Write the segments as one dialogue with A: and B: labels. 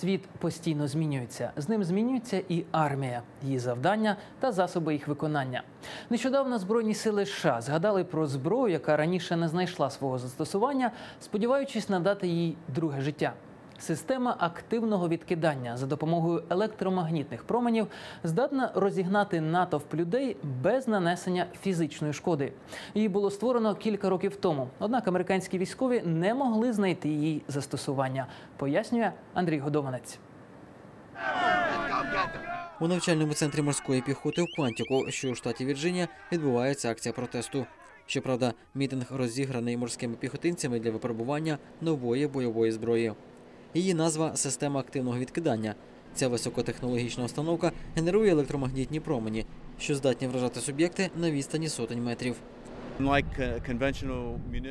A: Світ постійно змінюється. З ним змінюється і армія, її завдання та засоби їх виконання. Нещодавно збройні сили США згадали про зброю, яка раніше не знайшла свого застосування, сподіваючись надати їй друге життя. Система активного відкидання за допомогою електромагнітних променів здатна розігнати натовп людей без нанесення фізичної шкоди. Її було створено кілька років тому. Однак американські військові не могли знайти її застосування. Пояснює Андрій Годованець.
B: У навчальному центрі морської піхоти в Квантіку, що у штаті Вірджинія, відбувається акція протесту. Щоправда, мітинг розіграний морськими піхотинцями для випробування нової бойової зброї. Її назва система активного відкидання. Ця високотехнологічна установка генерує електромагнітні промені, що здатні вражати суб'єкти на відстані сотень метрів.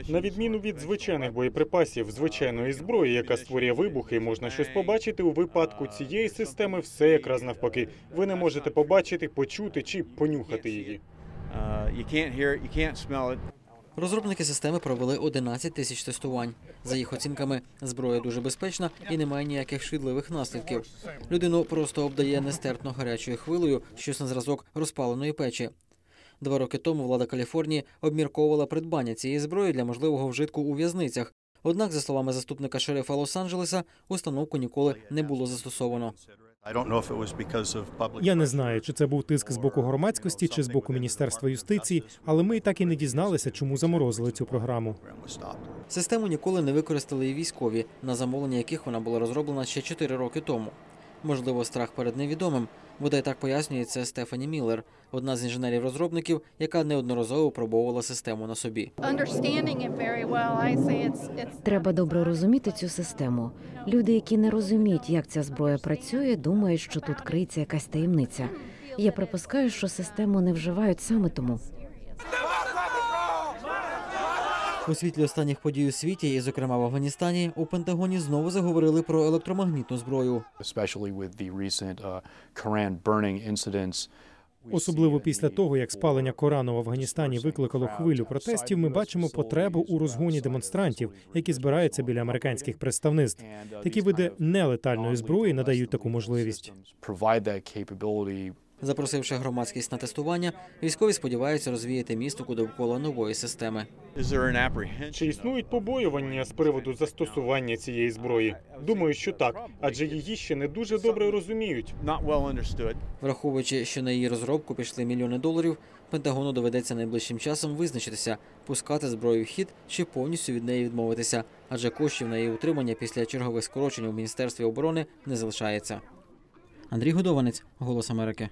C: На відміну від звичайних боєприпасів, звичайної зброї, яка створює вибухи, можна щось побачити. У випадку цієї системи все якраз навпаки. Ви не можете побачити, почути чи понюхати її.
B: Розробники системи провели 11 тисяч тестувань. За їх оцінками, зброя дуже безпечна і не має ніяких шкідливих наслідків. Людину просто обдає нестерпно гарячою хвилею, щось на зразок розпаленої печі. Два роки тому влада Каліфорнії обмірковувала придбання цієї зброї для можливого вжитку у в'язницях. Однак, за словами заступника шерифа Лос-Анджелеса, установку ніколи не було застосовано.
D: Я не знаю, чи це був тиск з боку громадськості чи з боку міністерства юстиції, але ми так і не дізналися, чому заморозили цю програму.
B: Систему ніколи не використали і військові, на замовлення яких вона була розроблена ще 4 роки тому. Можливо, страх перед невідомим. Бодай так пояснює це Стефані Міллер, одна з інженерів-розробників, яка неодноразово пробовувала систему на собі.
E: Треба добре розуміти цю систему. Люди, які не розуміють, як ця зброя працює, думають, що тут криється якась таємниця. Я припускаю, що систему не вживають саме тому.
B: У світлі останніх подій у світі, і, зокрема в Афганістані, у Пентагоні знову заговорили про електромагнітну зброю.
F: uh.
D: Особливо після того, як спалення Корану в Афганістані викликало хвилю протестів, ми бачимо потребу у розгоні демонстрантів, які збираються біля американських представництв. Такі види нелетальної зброї надають таку можливість.
B: Запросивши громадськість на тестування, військові сподіваються розвіяти містику довкола нової системи.
C: Чи існують побоювання з приводу застосування цієї зброї? Думаю, що так, адже її ще не дуже добре розуміють.
B: Враховуючи, що на її розробку пішли мільйони доларів, Пентагону доведеться найближчим часом визначитися, пускати зброю в хід чи повністю від неї відмовитися, адже коштів на її утримання після чергових скорочень у міністерстві оборони не залишається. Андрій Годованець, Голос Америки.